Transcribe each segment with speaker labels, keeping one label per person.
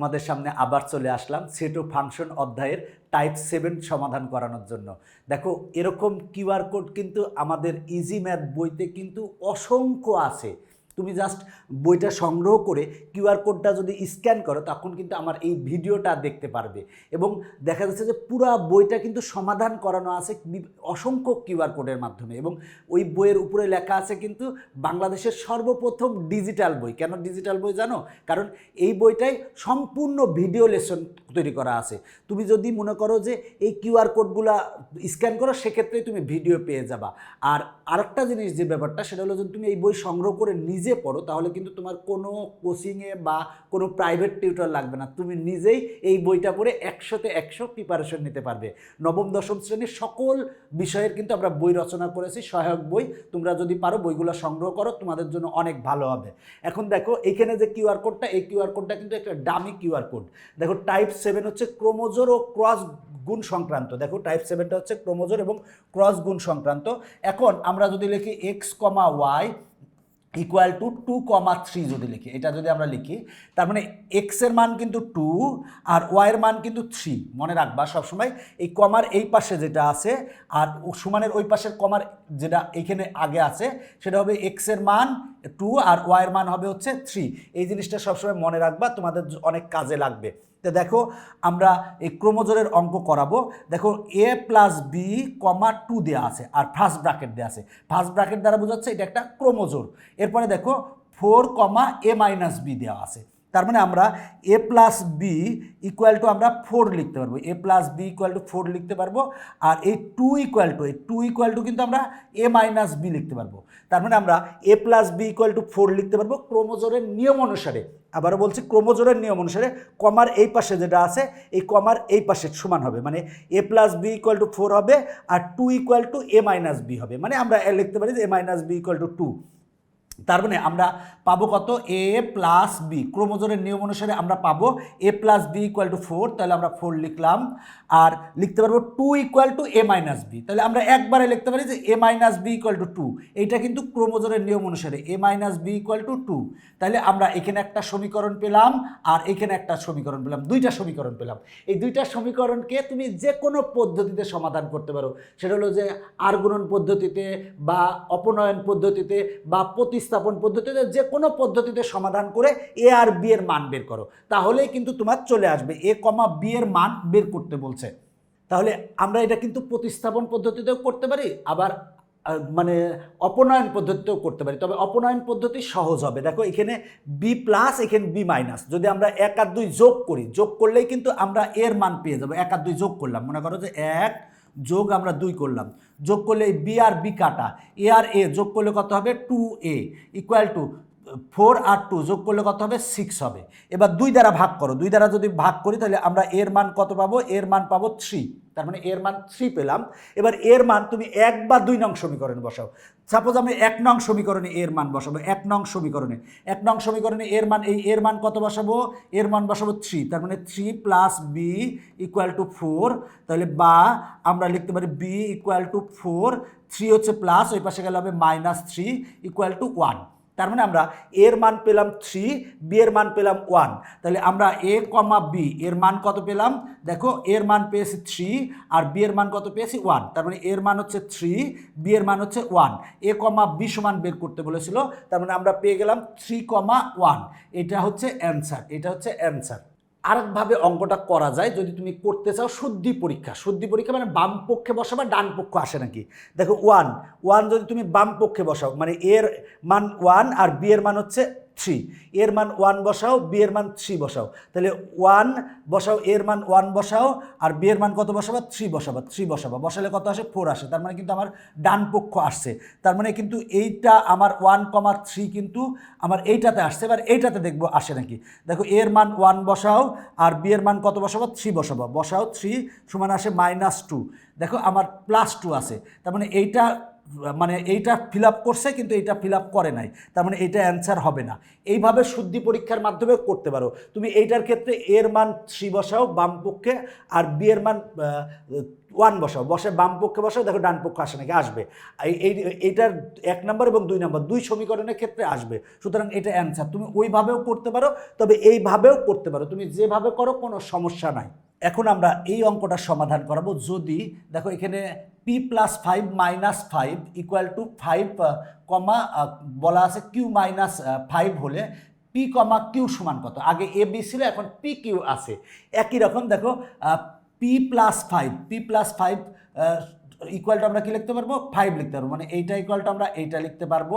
Speaker 1: তোমাদের সামনে আবার চলে আসলাম সেটু ফাংশন অধ্যায়ের টাইপ সেভেন সমাধান করানোর জন্য। দেখো, এরকম কিউআর কোড কিন্তু আমাদের ইজি ম্যাথ বইতে কিন্তু অসংখ্য আছে। তুমি জাস্ট বইটা সংগ্রহ করে কিউআর কোডটা যদি স্ক্যান করো, তখন কিন্তু আমার এই ভিডিওটা দেখতে পারবে। এবং দেখা যাচ্ছে যে পুরা বইটা কিন্তু সমাধান করানো আছে অসংখ্য কিউআর কোডের মাধ্যমে। এবং ওই বইয়ের উপরে লেখা আছে কিন্তু বাংলাদেশের সর্বপ্রথম ডিজিটাল বই। কেন ডিজিটাল বই জানো? কারণ এই বইটাই সম্পূর্ণ ভিডিও লেসন তৈরি করা আছে। তুমি যদি মনে করো যে এই কিউআর কোডগুলা স্ক্যান করো সেক্ষেত্রে তুমি ভিডিও পেয়ে যাবা। আর আরেকটা জিনিস যে ব্যাপারটা, সেটা হলো যদি তুমি এই বই সংগ্রহ করে নিজে পড়ো, তাহলে কিন্তু তোমার কোনো কোচিংয়ে বা কোনো প্রাইভেট টিউটর লাগবে না। তুমি নিজেই এই বইটা পড়ে একশোতে একশো প্রিপারেশন নিতে পারবে। নবম, দশম শ্রেণির সকল বিষয়ের কিন্তু আমরা বই রচনা করেছি, সহায়ক বই। তোমরা যদি পারো বইগুলো সংগ্রহ করো, তোমাদের জন্য অনেক ভালো হবে। এখন দেখো, এখানে যে কিউআর কোডটা এই কিউআর কোডটা কিন্তু একটা ডামি কিউআর কোড দেখো টাইপ সেভেন হচ্ছে ক্রোমোজোর ও ক্রস গুণ সংক্রান্ত। দেখো টাইপ সেভেনটা হচ্ছে ক্রোমোজোর এবং ক্রস গুণ সংক্রান্ত। এখন আমরা যদি লিখি x comma y equal to two comma three যদি লিখি, এটা যদি আমরা লিখি, তার মানে এক্সের মান কিন্তু টু আর ওয়াইয়ের মান কিন্তু থ্রি মনে রাখবা, সবসময় এই কমার এই পাশে যেটা আছে আর সমানের ওই পাশের কমার যেটা এইখানে আগে আছে, সেটা হবে এক্সের মান টু আর ওয়াইয়ের মান হবে হচ্ছে থ্রি এই জিনিসটা সবসময় মনে রাখবা, তোমাদের অনেক কাজে লাগবে। তো দেখো, আমরা এই ক্রোমোজোরের অঙ্ক করাবো। দেখো a plus b comma two দেওয়া আছে, আর ফার্স্ট ব্রাকেট দেওয়া আছে। ফার্স্ট ব্র্যাকেট দ্বারা বোঝাচ্ছে এটা একটা ক্রোমোজোর এরপরে দেখো four comma a minus b দেওয়া আছে। তার মানে আমরা a plus b equal to আমরা ফোর লিখতে পারব। A plus b equal to four লিখতে পারব, আর এই টু ইকুয়াল টু এই টু ইকুয়াল টু কিন্তু আমরা এ মাইনাস বি লিখতে পারব। তার মানে আমরা a plus b equal to four লিখতে পারব ক্রোমোজোরের নিয়ম অনুসারে। আবারও বলছি ক্রোমোজোরের নিয়ম অনুসারে কমার এই পাশে যেটা আছে, এই কমার এই পাশে সমান হবে। মানে a plus b equal to four হবে আর two equal to a minus b হবে। মানে আমরা লিখতে পারি যে a minus b equal to two তার মানে আমরা পাবো কত? এ প্লাস বি ক্রোমোজোনের নিয়ম অনুসারে আমরা পাবো a plus b equal to four তাহলে আমরা ফোর লিখলাম। আর লিখতে পারব two equal to a minus b তাহলে আমরা একবারে লিখতে পারি যে a minus b equal to two এইটা কিন্তু ক্রোমোজোরের নিয়ম অনুসারে a minus b equal to two তাহলে আমরা এখানে একটা সমীকরণ পেলাম আর এখানে একটা সমীকরণ পেলাম। দুইটা সমীকরণ পেলাম। এই দুইটা সমীকরণকে তুমি যে কোনো পদ্ধতিতে সমাধান করতে পারো। সেটা হলো যে আর্গুণন পদ্ধতিতে বা অপনয়ন পদ্ধতিতে বা প্রতিস্থাপন পদ্ধতিতে যে কোনো পদ্ধতিতে সমাধান করে এ আর বি এর মান বের করো। তাহলেই কিন্তু তোমার চলে আসবে। এ কমা বি এর মান বের করতে বলছে। তাহলে আমরা এটা কিন্তু প্রতিস্থাপন পদ্ধতিতেও করতে পারি, আবার মানে অপনয়ন পদ্ধতিতেও করতে পারি। তবে অপনয়ন পদ্ধতি সহজ হবে। দেখো, এখানে বি প্লাস এখানে বি মাইনাস যদি আমরা এক আর দুই যোগ করি, যোগ করলেই কিন্তু আমরা এর মান পেয়ে যাব। এক আর দুই যোগ করলাম। মনে করো যে এক যোগ আমরা দুই করলাম। যোগ করলে বি আর বি কাটা। এ আর এ যোগ করলে কত হবে? Two a equal to four R two যোগ করলে কত হবে? সিক্স হবে। এবার দুই দ্বারা ভাগ করো। দুই দ্বারা যদি ভাগ করি, তাহলে আমরা এর মান কত পাবো? এর মান পাবো থ্রি। তার মানে এর মান থ্রি পেলাম। এবার এর মান তুমি এক বা দুই নং সমীকরণে বসাও। সাপোজ আমি এক নং সমীকরণে এর মান বসাবো। এক নং সমীকরণে। এক নং সমীকরণে এর মান, এই এর মান কত বসাবো? এর মান বসাবো থ্রি। তার মানে three plus b equal to four তাহলে বা আমরা লিখতে পারি b equal to four three হচ্ছে প্লাস, ওই পাশে গেলে হবে minus three equal to one তার মানে আমরা এর মান পেলাম থ্রি বি এর মান পেলাম ওয়ান তাহলে আমরা এ কমা বি এর মান কত পেলাম? দেখো এর মান পেয়েছি থ্রি আর বি এর মান কত পেয়েছি ওয়ান তার মানে এর মান হচ্ছে থ্রি বি এর মান হচ্ছে ওয়ান এ কমা বি সমান বের করতে বলেছিল, তার মানে আমরা পেয়ে গেলাম থ্রি কমা ওয়ান এটা হচ্ছে অ্যান্সার এটা হচ্ছে অ্যান্সার আরেকভাবে অঙ্কটা করা যায় যদি তুমি করতে চাও শুদ্ধি পরীক্ষা। শুদ্ধি পরীক্ষা মানে বাম পক্ষে বসা বা ডান পক্ষ আসে নাকি? দেখো ওয়ান ওয়ান যদি তুমি বাম পক্ষে বসাও মানে এর মান ওয়ান আর বি এর মান হচ্ছে থ্রি এর মান ওয়ান বসাও বি এর মান থ্রি বসাও। তাহলে ওয়ান বসাও, এর মান ওয়ান বসাও, আর বি এর মান কত বসাবা? Three বসাবা three বসাবা। বসালে কত আসে? ফোর আসে। তার মানে কিন্তু আমার ডান পক্ষ আসছে। তার মানে কিন্তু এইটা আমার ওয়ান কমা থ্রি কিন্তু আমার এইটাতে আসছে। এবার এইটাতে দেখব আসে নাকি। দেখো, এর মান ওয়ান বসাও, আর বি এর মান কত বসাবো? থ্রি বসাবো। বসাও থ্রি সমান আসে মাইনাস টু দেখো, আমার প্লাস টু আছে। তার মানে এইটা মানে এইটা ফিল আপ করছে কিন্তু এইটা ফিল আপ করে নাই। তার মানে এইটা অ্যান্সার হবে না। এইভাবে শুদ্ধি পরীক্ষার মাধ্যমে করতে পারো। তুমি এইটার ক্ষেত্রে এর মান থ্রি বসাও, বাম পক্ষে, আর বি এর মান ওয়ান বসাও। বসে বাম পক্ষে বসাও, দেখো ডান পক্ষ আসে নাকি? আসবে। এই- এইটার এক নম্বর এবং দুই নম্বর দুই সমীকরণের ক্ষেত্রে আসবে। সুতরাং এটা অ্যান্সার তুমি ওইভাবেও করতে পারো, তবে এইভাবেও করতে পারো। তুমি যেভাবে করো, কোনো সমস্যা নাই। এখন আমরা এই অঙ্কটা সমাধান করাবো যদি, দেখো এখানে p plus five minus five equal to five comma বলা আছে কিউ মাইনাস ফাইভ হলে পি কমা কিউ সমান কত? আগে এ বি ছিল, এখন পি কিউ আছে। একই রকম, দেখো p plus five p plus five ইকুয়ালটা আমরা কি লিখতে পারব? ফাইভ লিখতে পারব। মানে এইটা ইকুয়ালটা আমরা এইটা লিখতে পারব।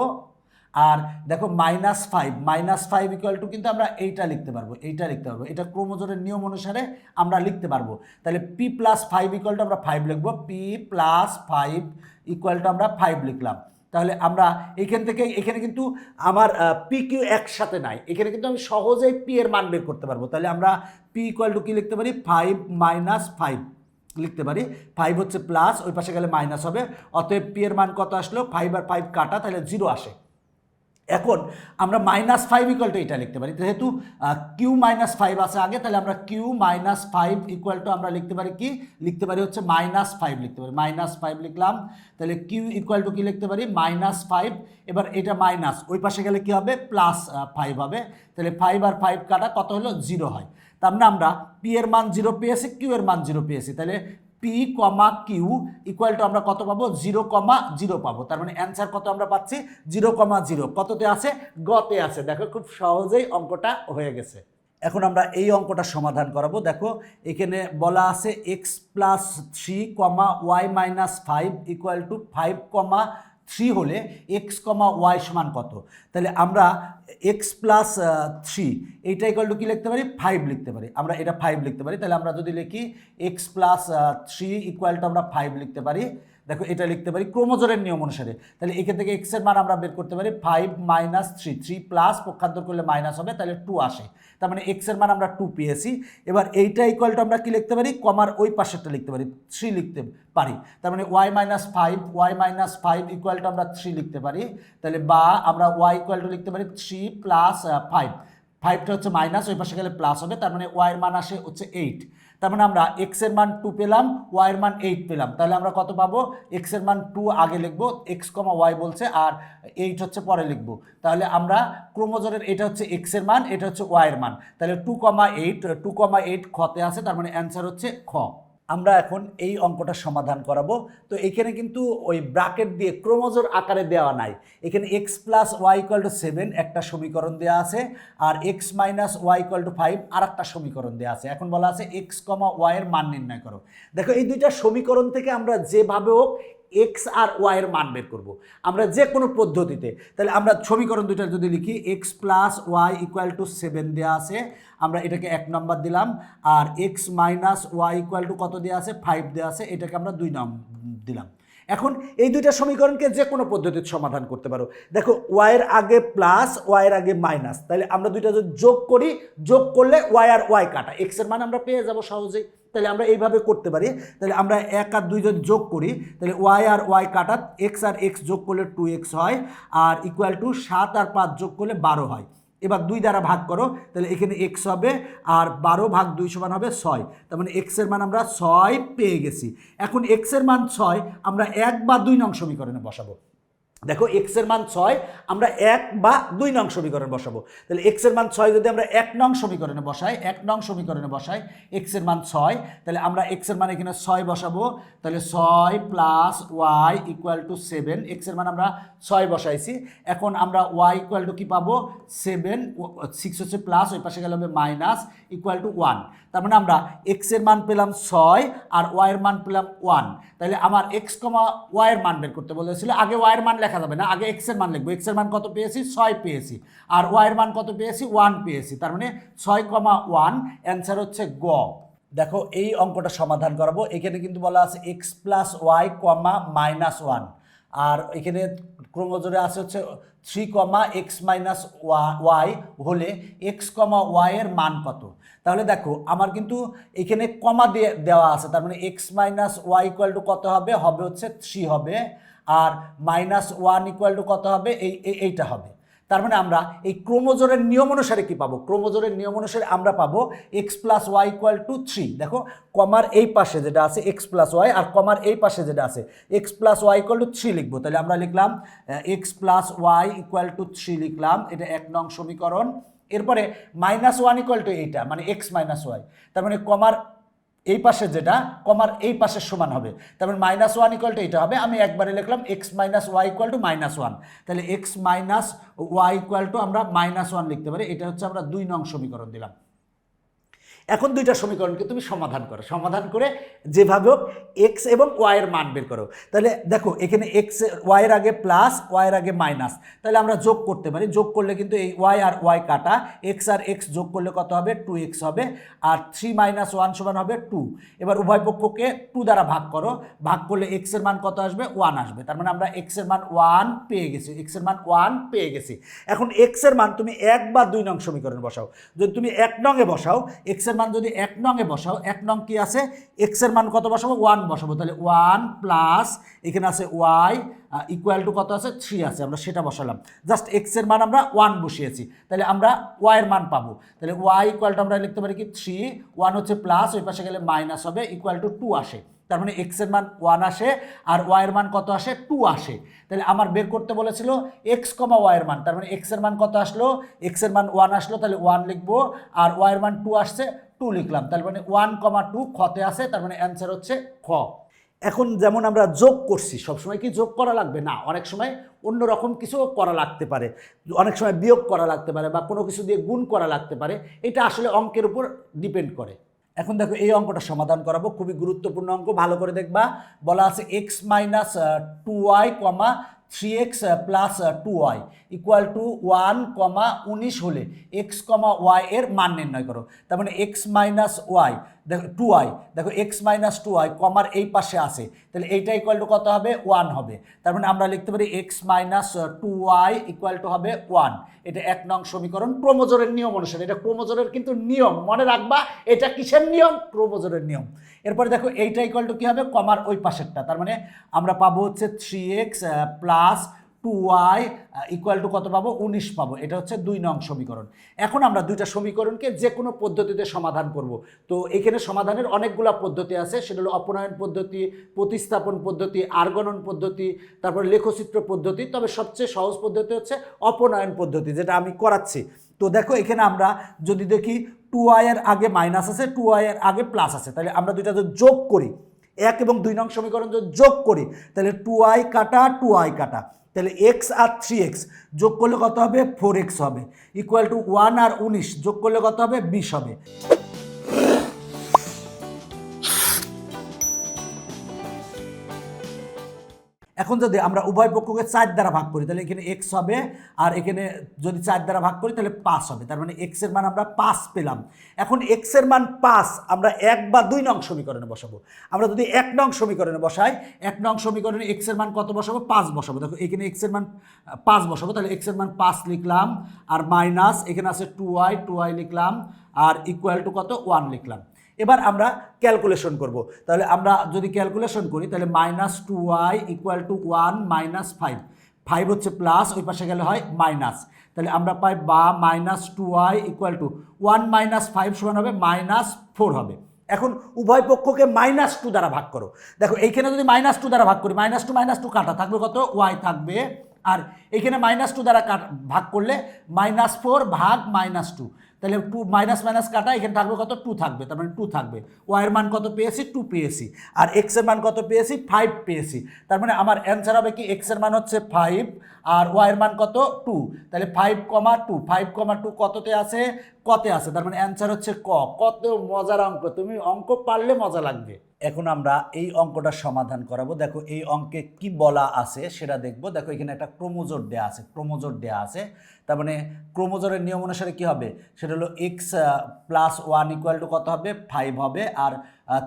Speaker 1: আর দেখো minus five minus five equal to কিন্তু আমরা এইটা লিখতে পারব, এইটা লিখতে পারব। এটা ক্রোমোজোরের নিয়ম অনুসারে আমরা লিখতে পারব। তাহলে p plus five equal to আমরা ফাইভ লিখব। P plus five equal to আমরা ফাইভ লিখলাম। তাহলে আমরা এখান থেকে, এখানে কিন্তু আমার পি কিউ একসাথে নাই। এখানে কিন্তু আমি সহজেই পি এর মান বের করতে পারব। তাহলে আমরা পি ইকুয়াল টু কী লিখতে পারি? ফাইভ মাইনাস ফাইভ লিখতে পারি। ফাইভ হচ্ছে প্লাস ওই পাশে গেলে মাইনাস হবে। অতএব পি এর মান কত আসলো? ফাইভ আর ফাইভ কাটা, তাহলে জিরো আসে। এখন আমরা মাইনাস ফাইভ ইকুয়াল টু এটা লিখতে পারি। যেহেতু কিউ মাইনাস ফাইভ আছে আগে, তাহলে আমরা q minus five equal to আমরা লিখতে পারি কি? লিখতে পারি হচ্ছে মাইনাস ফাইভ লিখতে পারি। মাইনাস ফাইভ লিখলাম, তাহলে কিউ ইকুয়াল টু কি লিখতে পারি? মাইনাস ফাইভ এবার এটা মাইনাস ওই পাশে গেলে কি হবে? প্লাস ফাইভ হবে। তাহলে ফাইভ আর ফাইভ কাটা কত হলো? জিরো হয়। তার মানে আমরা পি এর মান জিরো পেয়েছি কিউ এর মান জিরো পেয়েছি। তাহলে p comma q equal to আমরা কত পাবো? জিরো কমা জিরো পাবো। তার মানে অ্যান্সার কত আমরা পাচ্ছি? জিরো কমা জিরো কততে আছে? গতে আছে। দেখো খুব সহজেই অঙ্কটা হয়ে গেছে। এখন আমরা এই অঙ্কটা সমাধান করাবো। দেখো, এখানে বলা আছে x plus three comma y minus five equal to five comma three হলে এক্স কমা ওয়াই সমান কত? তাহলে আমরা এক্স প্লাস থ্রি এইটা ইকাল টু কী লিখতে পারি? ফাইভ লিখতে পারি। আমরা এটা ফাইভ লিখতে পারি। তাহলে আমরা যদি লিখি x plus three equal to আমরা ফাইভ লিখতে পারি। দেখো এটা লিখতে পারি ক্রোমোজোরের নিয়ম অনুসারে। তাহলে এখান থেকে এক্সের মান আমরা বের করতে পারি five minus three three plus পক্ষান্তর করলে মাইনাস হবে, তাহলে টু আসে। তার মানে এক্সের মান আমরা টু পেয়েছি। এবার এইটা ইকুয়াল টু আমরা কি লিখতে পারি? কমার ওই পাশেরটা লিখতে পারি থ্রি লিখতে পারি। তার মানে y minus five y minus five equal to আমরা থ্রি লিখতে পারি। তাহলে বা আমরা ওয়াই ইকুয়াল টু লিখতে পারি থ্রি প্লাস ফাইভ ফাইভটা হচ্ছে মাইনাস ওই পাশে গেলে প্লাস হবে, তার মানে ওয়াইয়ের মান আসে হচ্ছে এইট তার মানে আমরা এক্সের মান টু পেলাম ওয়াইয়ের মান এইট পেলাম। তাহলে আমরা কত পাবো? এক্সের মান টু আগে লিখব এক্স কমা ওয়াই বলছে, আর এইট হচ্ছে পরে লিখব। তাহলে আমরা ক্রোমোজোরের এটা হচ্ছে এক্সের মান, এটা হচ্ছে ওয়াইয়ের মান। তাহলে two comma eight two comma eight খতে আছে, তার মানে অ্যান্সার হচ্ছে খ। আমরা এখন এই অঙ্কটা সমাধান করাবো। তো এখানে কিন্তু ওই ব্রাকেট দিয়ে ক্রোমোজোর আকারে দেওয়া নাই। এখানে x plus y equal to seven একটা সমীকরণ দেওয়া আছে আর x minus y equal to five আর একটা সমীকরণ দেওয়া আছে। এখন বলা আছে এক্স কমা ওয়াইয়ের মান নির্ণয় করো। দেখো এই দুইটা সমীকরণ থেকে আমরা যেভাবে হোক এক্স আর ওয়াইয়ের মান বের করব। আমরা যে কোনো পদ্ধতিতে, তাহলে আমরা সমীকরণ দুইটা যদি লিখি x plus y equal to seven দেওয়া আছে, আমরা এটাকে এক নম্বর দিলাম, আর x minus y equal to কত দেওয়া আছে? ফাইভ দেওয়া আছে, এটাকে আমরা দুই নাম দিলাম। এখন এই দুইটা সমীকরণকে যে কোনো পদ্ধতিতে সমাধান করতে পারো। দেখো ওয়াইয়ের আগে প্লাস ওয়াইয়ের আগে মাইনাস তাহলে আমরা দুইটা যদি যোগ করি, যোগ করলে ওয়াই আর ওয়াই কাটা। এক্সের মান আমরা পেয়ে যাব সহজেই। তাহলে আমরা এইভাবে করতে পারি। তাহলে আমরা এক আর দুই যদি যোগ করি, তাহলে ওয়াই আর ওয়াই কাটা এক্স আর এক্স যোগ করলে টু এক্স হয়, আর ইকুয়াল টু সাত আর পাঁচ যোগ করলে বারো হয়। এবার দুই দ্বারা ভাগ করো, তাহলে এখানে এক্স হবে, আর বারো ভাগ দুই সমান হবে ছয়। তার মানে এক্সের মান আমরা ছয় পেয়ে গেছি। এখন এক্সের মান ছয়, আমরা এক বা দুই নং সমীকরণে বসাবো। দেখো এক্সের মান ছয়, আমরা এক বা দুই নং সমীকরণ বসাবো। তাহলে এক্সের মান ছয় যদি আমরা এক নং সমীকরণে বসাই, এক নং সমীকরণে বসাই এক্সের মান ছয়, তাহলে আমরা এক্সের মান এখানে ছয় বসাবো। তাহলে ছয় plus y equal to seven এক্সের মান আমরা ছয় বসাইছি। এখন আমরা ওয়াই ইকুয়াল টু কী পাবো? সেভেন সিক্স হচ্ছে প্লাস ওই পাশে গেলে হবে মাইনাস ইকুয়াল টু ওয়ান তার মানে আমরা এক্সের মান পেলাম ছয় আর ওয়াই এর মান পেলাম ওয়ান তাহলে আমার এক্স কমা ওয়াই এর মান বের করতে বলেছিল আগে ওয়াই এর মান লেখা যাবে না, আগে এক্সের মান লিখব। এক্সের মান কত পেয়েছি? ছয় পেয়েছি। আর ওয়াই এর মান কত পেয়েছি? ওয়ান পেয়েছি। তার মানে ছয় কমা ওয়ান অ্যান্সার হচ্ছে গ। দেখো, এই অঙ্কটা সমাধান করাবো। এখানে কিন্তু বলা আছে x plus y comma minus one আর এখানে ক্রোমোজোরে আছে হচ্ছে three comma x minus y হলে এক্স কমা ওয়াইয়ের মান কত? তাহলে দেখো, আমার কিন্তু এখানে কমা দিয়ে দেওয়া আছে, তার মানে x minus y equal to কত হবে? হবে হচ্ছে থ্রি হবে, আর মাইনাস ওয়ান ইকুয়াল টু কত হবে? এই, এই- এইটা হবে। তার মানে আমরা এই ক্রোমোজোরের নিয়ম অনুসারে কি পাবো? ক্রোমোজোরের নিয়ম অনুসারে আমরা পাবো x plus y equal to three দেখো, কমার এই পাশে যেটা আছে এক্স প্লাস ওয়াই আর কমার এই পাশে যেটা আছে x plus y equal to three লিখব। তাহলে আমরা লিখলাম x plus y equal to three লিখলাম, এটা এক নং সমীকরণ। এরপরে মাইনাস ওয়ান ইকুয়াল টু এইটা মানে এক্স মাইনাস ওয়াই তার মানে কমার এই পাশে যেটা, কমার এই পাশের সমান হবে। তার মানে মাইনাস ওয়ান ইকুয়াল টু এটা হবে। আমি একবারে লিখলাম x minus y equal to minus one তাহলে x minus y equal to আমরা মাইনাস ওয়ান লিখতে পারি। এটা হচ্ছে আমরা দুই নং সমীকরণ দিলাম। এখন দুইটা সমীকরণকে তুমি সমাধান করো। সমাধান করে যেভাবে হোক এক্স এবং ওয়াইয়ের মান বের করো। তাহলে দেখো, এখানে এক্স ওয়াইয়ের আগে প্লাস ওয়াইয়ের আগে মাইনাস তাহলে আমরা যোগ করতে পারি। যোগ করলে কিন্তু এই ওয়াই আর ওয়াই কাটা। এক্স আর এক্স যোগ করলে কত হবে? টু এক্স হবে। আর থ্রি মাইনাস ওয়ান সমান হবে টু এবার উভয় পক্ষকে টু দ্বারা ভাগ করো। ভাগ করলে এক্সের মান কত আসবে? ওয়ান আসবে। তার মানে আমরা এক্সের মান ওয়ান পেয়ে গেছি। এক্সের মান ওয়ান পেয়ে গেছি। এখন এক্সের মান তুমি এক বা দুই নং সমীকরণ বসাও। যদি তুমি এক নংয়ে বসাও এক্সের মান যদি এক নংয়ে বসাও, এক নং কি আছে? এক্সের মান কত বসাবো? ওয়ান বসাবো। তাহলে ওয়ান প্লাস এখানে আছে ওয়াই ইকুয়াল টু কত আছে? থ্রি আছে। আমরা সেটা বসালাম। জাস্ট এক্সের মান আমরা ওয়ান বসিয়েছি। তাহলে আমরা ওয়াইয়ের মান পাবো। তাহলে ওয়াই ইকুয়াল টু আমরা লিখতে পারি কি? থ্রি ওয়ান হচ্ছে প্লাস ওই পাশে গেলে মাইনাস হবে ইকুয়াল টু টু আসে। তার মানে এক্সের মান ওয়ান আসে আর ওয়াইয়ের মান কত আসে? টু আসে। তাহলে আমার বের করতে বলেছিল এক্স কমা ওয়াইয়ের মান, তার মানে এক্সের মান কত আসলো? এক্সের মান ওয়ান আসলো, তাহলে ওয়ান লিখব আর ওয়াইয়ের মান টু আসছে টু লিখলাম। তার মানে ওয়ান কমা টু খতে আসে তার মানে অ্যান্সার হচ্ছে খ। এখন যেমন আমরা যোগ করছি, সবসময় কি যোগ করা লাগবে? না, অনেক সময় অন্য রকম কিছু করা লাগতে পারে। অনেক সময় বিয়োগ করা লাগতে পারে বা কোনো কিছু দিয়ে গুণ করা লাগতে পারে। এটা আসলে অঙ্কের উপর ডিপেন্ড করে। এখন দেখো এই অঙ্কটা সমাধান করাবো, খুবই গুরুত্বপূর্ণ অঙ্ক, ভালো করে দেখবা। বলা আছে x minus two y comma three x plus two y equal to one কমা উনিশ হলে এক্স কমা ওয়াই এর মান নির্ণয় করো। তার মানে এক্স মাইনাস ওয়াই দেখো টু ওয়াই দেখো এক্স মাইনাস টু ওয়াই কমার এই পাশে আছে। তাহলে এইটা ইকুয়াল টু কত হবে? ওয়ান হবে। তার মানে আমরা লিখতে পারি x minus two y equal to হবে ওয়ান এটা এক নং সমীকরণ ক্রোমোজোরের নিয়ম অনুসারে। এটা ক্রোমোজোরের কিন্তু নিয়ম। মনে রাখবা, এটা কিসের নিয়ম? ক্রোমোজোরের নিয়ম। এরপরে দেখো এইটা ইকুয়াল টু কী হবে? কমার ওই পাশেরটা। তার মানে আমরা পাবো হচ্ছে three x plus two y equal to কত পাবো? উনিশ পাবো। এটা হচ্ছে দুই নং সমীকরণ। এখন আমরা দুইটা সমীকরণকে যে কোনো পদ্ধতিতে সমাধান করব। তো এখানে সমাধানের অনেকগুলো পদ্ধতি আছে। সেটা হলো অপনয়ন পদ্ধতি, প্রতিস্থাপন পদ্ধতি, আর্গনন পদ্ধতি, তারপর লেখচিত্র পদ্ধতি। তবে সবচেয়ে সহজ পদ্ধতি হচ্ছে অপনয়ন পদ্ধতি, যেটা আমি করাচ্ছি। তো দেখো এখানে আমরা যদি দেখি টু এর আগে মাইনাস আছে টু এর আগে প্লাস আছে। তাহলে আমরা দুইটা যদি যোগ করি, এক এবং দুই নং সমীকরণ যদি যোগ করি, তাহলে টু আই কাটা টু আই কাটা। তাহলে এক্স আর থ্রি এক্স যোগ করলে কত হবে? ফোর এক্স হবে। ইকুয়াল টু ওয়ান আর উনিশ যোগ করলে কত হবে? বিশ হবে। এখন যদি আমরা উভয় পক্ষকে চার দ্বারা ভাগ করি, তাহলে এখানে এক্স হবে আর এখানে যদি চার দ্বারা ভাগ করি, তাহলে পাঁচ হবে। তার মানে এক্সের মান আমরা পাঁচ পেলাম। এখন এক্সের মান পাঁচ আমরা এক বা দুই নং সমীকরণে বসাবো। আমরা যদি এক নং সমীকরণে বসাই, এক নং সমীকরণে এক্সের মান কত বসাবো? পাঁচ বসাবো। দেখো, এখানে এক্সের মান পাঁচ বসাবো, তাহলে এক্সের মান পাঁচ লিখলাম। আর মাইনাস এখানে আছে টু ওয়াই টু ওয়াই লিখলাম। আর ইকুয়াল টু কত? ওয়ান লিখলাম। এবার আমরা ক্যালকুলেশন করব। তাহলে আমরা যদি ক্যালকুলেশন করি, তাহলে minus two y equal to one minus five five হচ্ছে প্লাস ওই পাশে গেলে হয় মাইনাস তাহলে আমরা পাই বা minus two y equal to one minus five সমান হবে মাইনাস ফোর হবে। এখন উভয় পক্ষকে মাইনাস টু দ্বারা ভাগ করো। দেখো, এইখানে যদি মাইনাস টু দ্বারা ভাগ করি মাইনাস টু মাইনাস টু কাটা, থাকবে কত? ওয়াই থাকবে। আর এখানে মাইনাস টু দ্বারা ভাগ করলে মাইনাস ফোর ভাগ মাইনাস টু তাহলে টু মাইনাস মাইনাস কাটা, এখানে থাকবে কত? টু থাকবে। তার মানে টু থাকবে। ওয়াইয়ের মান কত পেয়েছি? টু পেয়েছি। আর এক্সের মান কত পেয়েছি? ফাইভ পেয়েছি। তার মানে আমার অ্যান্সার হবে কি? এক্সের মান হচ্ছে ফাইভ আর ওয়াইয়ের মান কত? টু তাহলে ফাইভ কমা টু ফাইভ কমা টু কততে আছে কতে আছে তার মানে অ্যান্সার হচ্ছে ক। কত মজার অঙ্ক। তুমি অঙ্ক পারলে মজা লাগবে। এখন আমরা এই অঙ্কটা সমাধান করাবো। দেখো এই অঙ্কে কি বলা আছে সেটা দেখব। দেখো এখানে একটা ক্রোমোজোর দেয়া আছে, ক্রোমোজোর দেয়া আছে। তার মানে ক্রোমোজোরের নিয়ম অনুসারে কি হবে? সেটা হলো x plus one equal to কত হবে? ফাইভ হবে। আর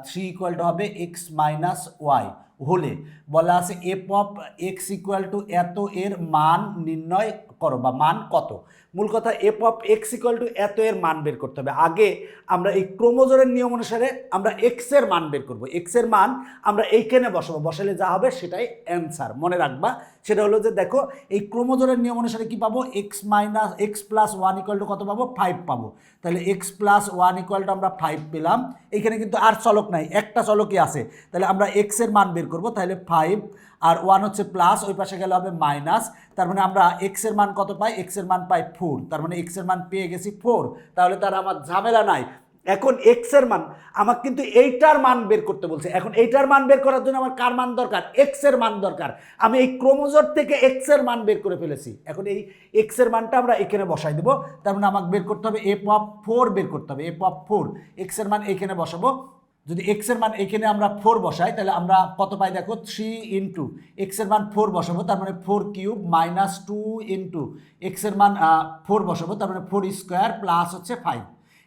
Speaker 1: থ্রি ইকুয়াল টু হবে এক্স মাইনাস ওয়াই হলে বলা আছে f of x equal to এত এর মান নির্ণয় করো বা মান কত? মূল কথা f of x equal to এত এর মান বের করতে হবে। আগে আমরা এই ক্রোমোজোরের নিয়ম অনুসারে আমরা এক্সের মান বের করব। এক্সের মান আমরা এইখানে বসাবো। বসালে যা হবে সেটাই অ্যান্সার মনে রাখবা, সেটা হলো যে দেখো, এই ক্রোমোজোরের নিয়ম অনুসারে কি পাবো? X minus x plus one equal to কত পাবো? ফাইভ পাবো। তাহলে x plus one equal to আমরা ফাইভ পেলাম। এখানে কিন্তু আর চলক নাই, একটা চলকই আছে। তাহলে আমরা এক্সের মান বের করব। তাহলে ফাইভ আর ওয়ান হচ্ছে প্লাস ওই পাশে গেলে হবে মাইনাস তার মানে আমরা এক্সের মান কত পাই? এক্সের মান পাই ফোর তার মানে এক্সের মান পেয়ে গেছি ফোর তাহলে তার আমার ঝামেলা নাই। এখন এক্সের মান, আমাকে কিন্তু এইটার মান বের করতে বলছে। এখন এইটার মান বের করার জন্য আমার কার মান দরকার? এক্সের মান দরকার। আমি এই ক্রোমোজোর থেকে এক্সের মান বের করে ফেলেছি। এখন এই এক্সের মানটা আমরা এখানে বসাই দেবো। তার মানে আমাকে বের করতে হবে এফ অফ ফোর বের করতে হবে এফ অফ ফোর এক্সের মান এখানে বসাবো। যদি এক্সের মান এখানে আমরা ফোর বসাই, তাহলে আমরা কত পাই দেখো? থ্রি ইন্টু এক্সের মান ফোর বসাবো, তার মানে four cube minus two into এক্সের মান ফোর বসাবো, তার মানে ফোর স্কোয়ার প্লাস হচ্ছে ফাইভ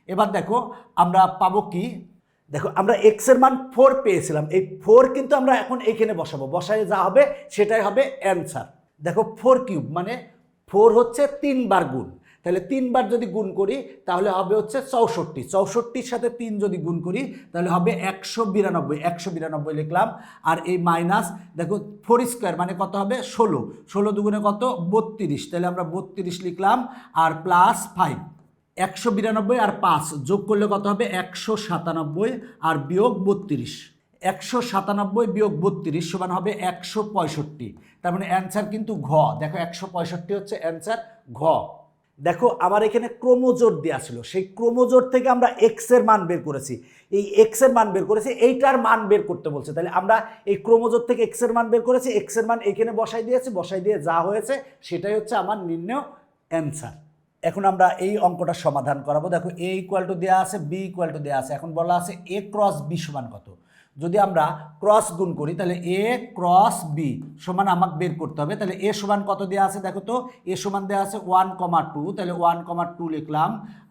Speaker 1: এবার দেখো, আমরা পাবো কি? দেখো, আমরা এক্সের মান ফোর পেয়েছিলাম, এই ফোর কিন্তু আমরা এখন এখানে বসাবো বসায় যা হবে সেটাই হবে অ্যান্সার দেখো ফোর কিউব মানে ফোর হচ্ছে তিনবার গুণ। তাহলে তিনবার যদি গুণ করি, তাহলে হবে হচ্ছে চৌষট্টি। চৌষট্টির সাথে তিন যদি গুণ করি, তাহলে হবে একশো বিরানব্বই। একশো বিরানব্বই লিখলাম। আর এই মাইনাস, দেখো ফোর স্কোয়ার মানে কত হবে? ষোলো। ষোলো দুগুণে কত? বত্রিশ। তাহলে আমরা বত্রিশ লিখলাম। আর প্লাস ফাইভ একশো বিরানব্বই আর পাঁচ। যোগ করলে কত হবে? একশো সাতানব্বই। আর বিয়োগ বত্রিশ। একশো সাতানব্বই বিয়োগ বত্রিশ সমান হবে একশো পঁয়ষট্টি। তার মানে অ্যান্সার কিন্তু ঘ। দেখো, একশো পঁয়ষট্টি হচ্ছে অ্যান্সার ঘ। দেখো, আমার এখানে ক্রোমোজোর দেওয়া ছিল। সেই ক্রোমোজোর থেকে আমরা এক্সের মান বের করেছি। এই এক্সের মান বের করেছি, এইটার মান বের করতে বলছে। তাহলে আমরা এই ক্রোমোজোর থেকে এক্সের মান বের করেছি এক্সের মান এখানে বসাই দিয়েছি, বসাই দিয়ে যা হয়েছে, সেটাই হচ্ছে আমার নির্ণয় অ্যান্সার। এখন আমরা এই অঙ্কটা সমাধান করাবো। দেখো এ ইকুয়াল টু দেওয়া আছে বি ইকুয়াল টু দেওয়া আছে। এখন বলা আছে এ ক্রস বি সমান কত? যদি আমরা ক্রস গুণ করি, তাহলে এ ক্রস বি সমান আমাকে বের করতে হবে। তাহলে এ সমান কত দেওয়া আছে? দেখো তো এ সমান দেওয়া আছে ওয়ান কমা টু তাহলে ওয়ান কমা টু লিখলাম।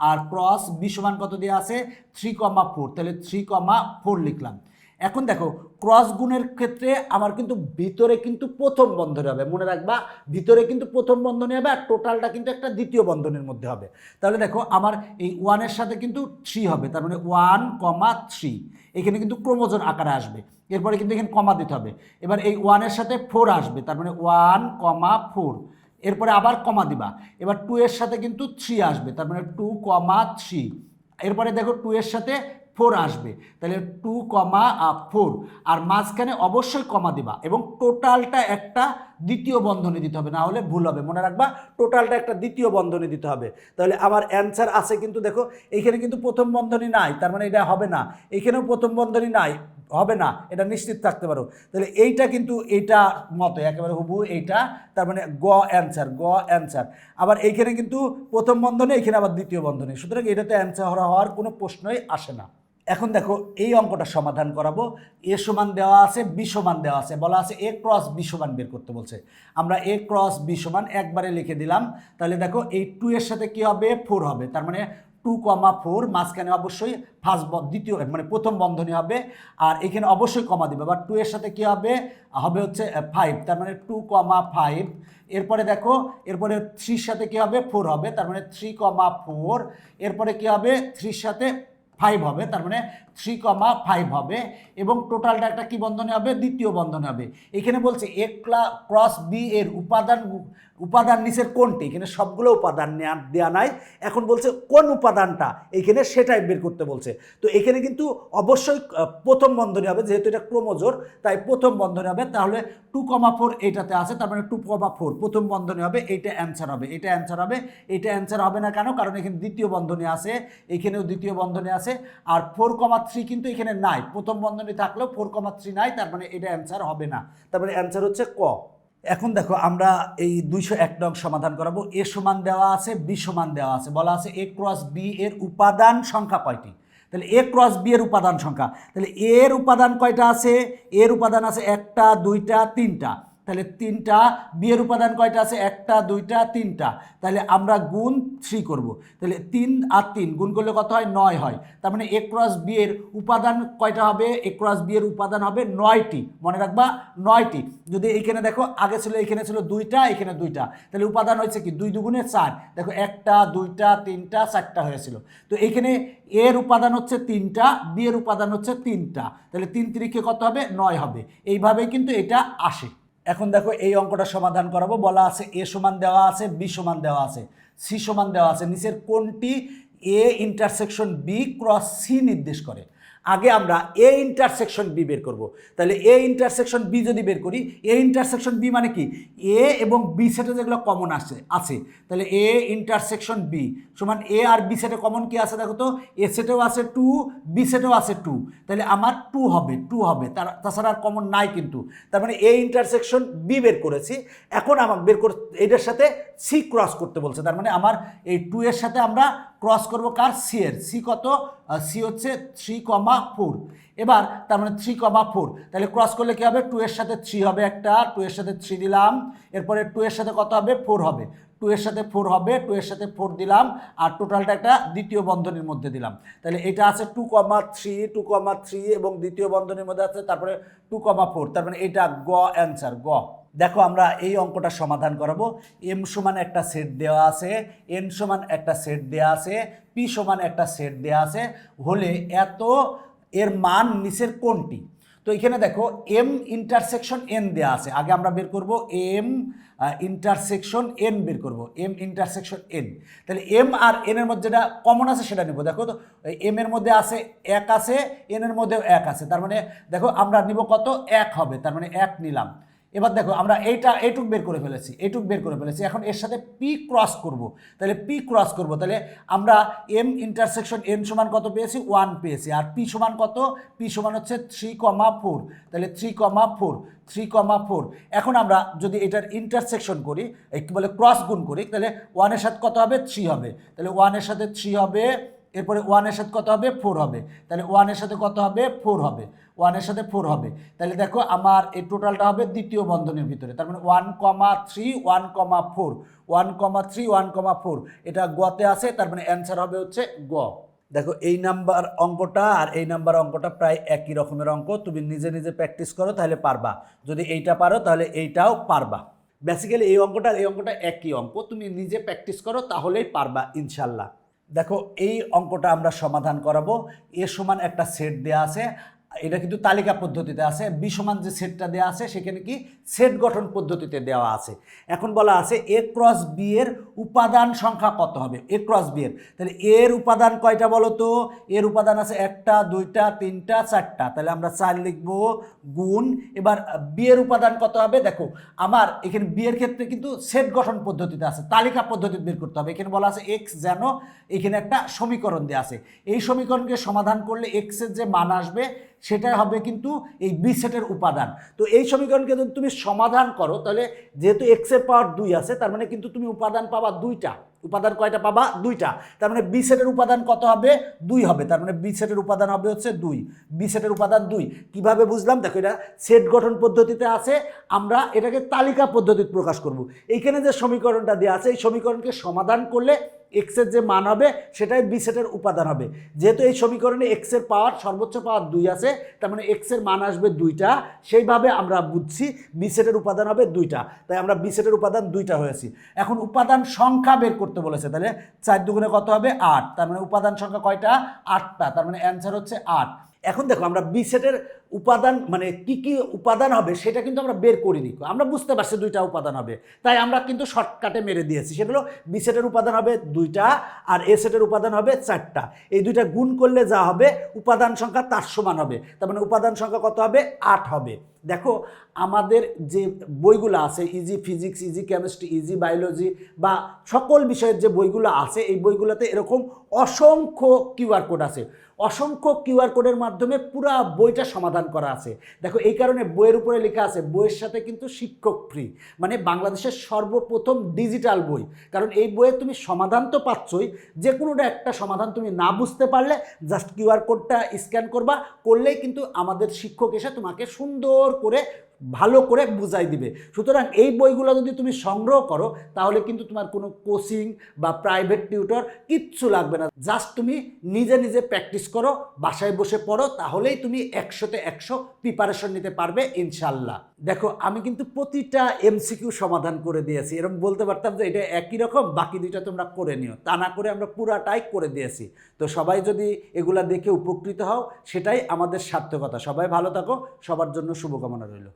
Speaker 1: আর ক্রস বি সমান কত দেওয়া আছে? থ্রি কমা ফোর তাহলে থ্রি কমা ফোর লিখলাম। এখন দেখো ক্রস গুণের ক্ষেত্রে আমার কিন্তু ভিতরে কিন্তু প্রথম বন্ধনী হবে। মনে রাখবা, ভিতরে কিন্তু প্রথম বন্ধনী হবে আর টোটালটা কিন্তু একটা দ্বিতীয় বন্ধনের মধ্যে হবে। তাহলে দেখো, আমার এই ওয়ানের সাথে কিন্তু থ্রি হবে, তার মানে ওয়ান কমা থ্রি এখানে কিন্তু ক্রোমোজোন আকারে আসবে। এরপরে কিন্তু এখানে কমা দিতে হবে। এবার এই ওয়ানের সাথে ফোর আসবে, তার মানে ওয়ান কমা ফোর এরপরে আবার কমা দিবা। এবার টু এর সাথে কিন্তু থ্রি আসবে, তার মানে টু কমা থ্রি এরপরে দেখো টু এর সাথে ফোর আসবে। তাহলে টু কমা ফোর। আর মাঝখানে অবশ্যই কমা দিবা এবং টোটালটা একটা দ্বিতীয় বন্ধনী দিতে হবে, না হলে ভুল হবে। মনে রাখবা, টোটালটা একটা দ্বিতীয় বন্ধনী দিতে হবে। তাহলে আমার অ্যান্সার আছে কিন্তু দেখো এইখানে কিন্তু প্রথম বন্ধনী নাই, তার মানে এটা হবে না। এইখানেও প্রথম বন্ধনী নাই, হবে না, এটা নিশ্চিত থাকতে পারো। তাহলে এইটা কিন্তু এইটা মতো, একেবারে হুবু এইটা, তার মানে গ অ্যান্সার গ অ্যান্সার। আবার এইখানে কিন্তু প্রথম বন্ধনী, এখানে আবার দ্বিতীয় বন্ধনী। সুতরাং এটাতে অ্যান্সার হওয়ার কোনো প্রশ্নই আসে না। এখন দেখো, এই অঙ্কটা সমাধান করাবো। এ সমান দেওয়া আছে, বি সমান দেওয়া আছে। বলা আছে এ ক্রস বি সমান বের করতে বলছে। আমরা এ ক্রস বি সমান একবারে লিখে দিলাম। তাহলে দেখো, এই টু এর সাথে কি হবে? ফোর হবে। তার মানে টু কমা ফোর, মাঝখানে অবশ্যই ফার্স্ট দ্বিতীয় মানে প্রথম বন্ধনী হবে। আর এখানে অবশ্যই কমা দিবে। বা টু এর সাথে কি হবে? হবে হচ্ছে ফাইভ তার মানে টু কমা ফাইভ এরপরে দেখো, এরপরে থ্রির সাথে কি হবে? ফোর হবে। তার মানে থ্রি কমা ফোর। এরপরে কি হবে? থ্রির সাথে ফাইভ হবে তার মানে থ্রি কমা ফাইভ হবে এবং টোটালটা একটা কী বন্ধনে হবে? দ্বিতীয় বন্ধনে হবে। এখানে বলছে এ ক্রস বি এর উপাদান উপাদান নিচের কোনটি? এখানে সবগুলো উপাদান দেওয়া নাই। এখন বলছে কোন উপাদানটা? এখানে সেটাই বের করতে বলছে। তো এখানে কিন্তু অবশ্যই প্রথম বন্ধনী হবে, যেহেতু এটা ক্রোমোজোর, তাই প্রথম বন্ধনী হবে। তাহলে টু কমা ফোর এইটাতে আছে, তার মানে টু কমা ফোর। প্রথম বন্ধনী হবে, এইটা অ্যান্সার হবে এটা অ্যান্সার হবে এটা অ্যান্সার হবে না কেন? কারণ এখানে দ্বিতীয় বন্ধনী আছে, এখানেও দ্বিতীয় বন্ধনী আছে। আর ফোর কমা থ্রি কিন্তু এখানে নাই। প্রথম বন্ধনী থাকলেও ফোর কমা থ্রি নাই, তার মানে এটা অ্যান্সার হবে না। তার মানে অ্যান্সার হচ্ছে ক। এখন দেখো, আমরা এই দুইশো এক নং সমাধান করাবো। এ সমান দেওয়া আছে, বি সমান দেওয়া আছে। বলা আছে এ ক্রস বি এর উপাদান সংখ্যা কয়টি? তাহলে এ ক্রস বি এর উপাদান সংখ্যা। তাহলে এর উপাদান কয়টা আছে? এর উপাদান আছে একটা, দুইটা, তিনটা। তাহলে তিনটা, বিয়ের উপাদান কয়টা আছে? একটা, দুইটা, তিনটা। তাহলে আমরা গুণ থ্রি করব। তাহলে তিন আর তিন, গুণ করলে কত হয়? নয় হয়। তার মানে এ ক্রস বিয়ের উপাদান কয়টা হবে? এ ক্রস বিয়ের উপাদান হবে নয়টি। মনে রাখবা, নয়টি। যদি এইখানে দেখো, আগে ছিল এখানে ছিল দুইটা এখানে দুইটা। তাহলে উপাদান হয়েছে কি? দুই দুগুণে চার। দেখো, একটা, দুইটা, তিনটা, চারটা হয়েছিল। তো এইখানে এর উপাদান হচ্ছে তিনটা বিয়ের উপাদান হচ্ছে তিনটা। তাহলে তিন তিরিখে কত হবে? নয় হবে। এইভাবেই কিন্তু এটা আসে। এখন দেখো এই অঙ্কটা সমাধান করাবো। বলা আছে এ সমান দেওয়া আছে, বি সমান দেওয়া আছে, সি সমান দেওয়া আছে। নিচের কোনটি? A intersection B cross C নির্দেশ করে। আগে আমরা এ ইন্টারসেকশন বি বের করব। তাহলে এ ইন্টারসেকশন বি যদি বের করি এ ইন্টারসেকশন বি মানে কি? এ এবং বি সেটে যেগুলো কমন আছে আছে। তাহলে এ ইন্টারসেকশন বি সমান এ আর বি সেটে কমন কি আছে দেখো তো? এ সেটেও আছে টু বি সেটেও আছে টু তাহলে আমার টু হবে টু হবে। তার তাছাড়া আর কমন নাই কিন্তু। তার মানে এ ইন্টারসেকশন বি বের করেছি। এখন আমার বের করে এটার সাথে সি ক্রস করতে বলছে। তার মানে আমার এই টু এর সাথে আমরা ক্রস করব কার? সি এর। সি কত? সি হচ্ছে থ্রি কমা ফোর এবার তার মানে থ্রি কমা ফোর তাহলে ক্রস করলে কী হবে? টু এর সাথে থ্রি হবে একটা টু এর সাথে থ্রি দিলাম। এরপরে টু এর সাথে কত হবে? ফোর হবে। টু এর সাথে ফোর হবে টু এর সাথে ফোর দিলাম। আর টোটালটা একটা দ্বিতীয় বন্ধনীর মধ্যে দিলাম। তাহলে এটা আছে টু কমা থ্রি টু কমা থ্রি এবং দ্বিতীয় বন্ধনীর মধ্যে আছে তারপরে টু কমা ফোর তার মানে এটা গ অ্যান্সার গ। দেখো আমরা এই অঙ্কটা সমাধান করাবো। এম সমান একটা সেট দেওয়া আছে, এন সমান একটা সেট দেওয়া আছে, পি সমান একটা সেট দেওয়া আছে। হলে এত এর মান নিচের কোনটি? তো এখানে দেখো, এম ইন্টারসেকশন এন দেওয়া আছে। আগে আমরা বের করব, এম ইন্টারসেকশন এন বের করব, এম ইন্টারসেকশন এন তাহলে এম আর এনের মধ্যে যেটা কমন আছে সেটা নেব। দেখো তো, এম এর মধ্যে আছে এক আছে এন এর মধ্যেও এক আছে। তার মানে দেখো আমরা নিব কত? এক হবে। তার মানে এক নিলাম। এবার দেখো, আমরা এইটা, এইটুক বের করে ফেলেছি, এইটুক বের করে ফেলেছি। এখন এর সাথে পি ক্রস করব। তাহলে পি ক্রস করব। তাহলে আমরা এম ইন্টারসেকশন এন সমান কত পেয়েছি? ওয়ান পেয়েছি। আর পি সমান কত? পি সমান হচ্ছে থ্রি কমা ফোর তাহলে থ্রি কমা ফোর থ্রি কমা ফোর এখন আমরা যদি এটার ইন্টারসেকশন করি, এই বলে ক্রস গুণ করি, তাহলে ওয়ানের সাথে কত হবে? থ্রি হবে। তাহলে ওয়ানের সাথে থ্রি হবে এরপরে ওয়ানের সাথে কত হবে? ফোর হবে। তাহলে ওয়ানের সাথে কত হবে? ফোর হবে। ওয়ানের সাথে ফোর হবে। তাহলে দেখো আমার এই টোটালটা হবে দ্বিতীয় বন্ধনের ভিতরে। তার মানে ওয়ান কমা থ্রি ওয়ান কমা ফোর ওয়ান কমা থ্রি ওয়ান কমা ফোর এটা গতে আছে, তার মানে অ্যান্সার হবে হচ্ছে গ। দেখো এই নাম্বার অঙ্কটা আর এই নাম্বার অঙ্কটা প্রায় একই রকমের অঙ্ক। তুমি নিজে নিজে প্র্যাকটিস করো, তাহলে পারবা। যদি এইটা পারো, তাহলে এইটাও পারবা। বেসিক্যালি এই অঙ্কটা এই অঙ্কটা একই অঙ্ক। তুমি নিজে প্র্যাকটিস করো, তাহলেই পারবা, ইনশাল্লাহ। দেখো এই অঙ্কটা আমরা সমাধান করাবো। এ সমান একটা সেট দেয়া আছে। এটা কিন্তু তালিকা পদ্ধতিতে আছে। বি সমান যে সেটটা দেওয়া আছে, সেখানে কি সেট গঠন পদ্ধতিতে দেওয়া আছে। এখন বলা আছে এ ক্রস বি এর উপাদান সংখ্যা কত হবে? এ ক্রস বি এর। তাহলে এর উপাদান কয়টা বলো তো? এর উপাদান আছে একটা, দুইটা, তিনটা, চারটা। তাহলে আমরা চার লিখব গুণ। এবার বি এর উপাদান কত হবে? দেখো, আমার এখানে বি এর ক্ষেত্রে কিন্তু সেট গঠন পদ্ধতিতে আছে, তালিকা পদ্ধতিতে বের করতে হবে। এখানে বলা আছে এক্স যেন এখানে একটা সমীকরণ দেওয়া আছে। এই সমীকরণকে সমাধান করলে এক্সের যে মান আসবে সেটা হবে কিন্তু এই বি সেটের উপাদান। তো এই সমীকরণকে যদি তুমি সমাধান করো, তাহলে যেহেতু এক্সের পাওয়ার দুই আছে, তার মানে কিন্তু তুমি উপাদান পাবা দুইটা। উপাদান কয়টা পাবা? দুইটা। তার মানে বি সেটের উপাদান কত হবে? দুই হবে। তার মানে বি সেটের উপাদান হবে হচ্ছে দুই। বি সেটের উপাদান দুই। কীভাবে বুঝলাম? দেখো এটা সেট গঠন পদ্ধতিতে আছে। আমরা এটাকে তালিকা পদ্ধতিতে প্রকাশ করব। এইখানে যে সমীকরণটা দেওয়া আছে, এই সমীকরণকে সমাধান করলে এক্সের যে মান হবে, সেটাই বি সেটের উপাদান হবে। যেহেতু এই সমীকরণে এক্সের পাওয়ার, সর্বোচ্চ পাওয়ার দুই আছে, তার মানে এক্সের মান আসবে দুইটা। সেইভাবে আমরা বুঝছি বি সেটের উপাদান হবে দুইটা। তাই আমরা বি সেটের উপাদান দুইটা হয়েছি। এখন উপাদান সংখ্যা বের করতে বলেছে, তাহলে চার দুগুণে কত হবে? আট। তার মানে উপাদান সংখ্যা কয়টা? আটটা। তার মানে অ্যান্সার হচ্ছে আট। এখন দেখো, আমরা বি সেটের উপাদান মানে কি কি উপাদান হবে সেটা কিন্তু আমরা বের করিনি। আমরা বুঝতে পারছি দুইটা উপাদান হবে। তাই আমরা কিন্তু শর্টকাটে মেরে দিয়েছি। সেটা হলো বি সেটের উপাদান হবে দুইটা আর এ সেটের উপাদান হবে চারটা। এই দুইটা গুণ করলে যা হবে, উপাদান সংখ্যা তার সমান হবে। তার মানে উপাদান সংখ্যা কত হবে? আট হবে। দেখো, আমাদের যে বইগুলো আছে easy physics easy chemistry easy biology বা সকল বিষয়ের যে বইগুলো আছে, এই বইগুলোতে এরকম অসংখ্য কিউআর কোড আছে। অসংখ্য কিউআর কোডের মাধ্যমে পুরা বইটা সমাধান করা আছে। দেখো, এই কারণে বইয়ের উপরে লেখা আছে, বইয়ের সাথে কিন্তু শিক্ষক ফ্রি মানে বাংলাদেশের সর্বপ্রথম ডিজিটাল বই। কারণ এই বইয়ে তুমি সমাধান তো পাচ্ছই যে কোনোটা একটা সমাধান তুমি না বুঝতে পারলে জাস্ট কিউআর কোডটা স্ক্যান করবা, করলেই কিন্তু আমাদের শিক্ষক এসে তোমাকে সুন্দর করে ভালো করে বুঝাই দিবে। সুতরাং এই বইগুলো যদি তুমি সংগ্রহ করো, তাহলে কিন্তু তোমার কোনো কোচিং বা প্রাইভেট টিউটর কিচ্ছু লাগবে না। জাস্ট তুমি নিজে নিজে প্র্যাকটিস করো, বাসায় বসে পড়ো, তাহলেই তুমি একশোতে একশো প্রিপারেশন নিতে পারবে, ইনশাল্লাহ। দেখো, আমি কিন্তু প্রতিটা এমসিকিউ সমাধান করে দিয়েছি। এরকম বলতে পারতাম যে এটা একই রকম, বাকি দুইটা তোমরা করে নিও। তা না করে আমরা পুরাটাই করে দিয়েছি। তো সবাই যদি এগুলা দেখে উপকৃত হও, সেটাই আমাদের সার্থকতা। সবাই ভালো থাকো, সবার জন্য শুভকামনা রইল।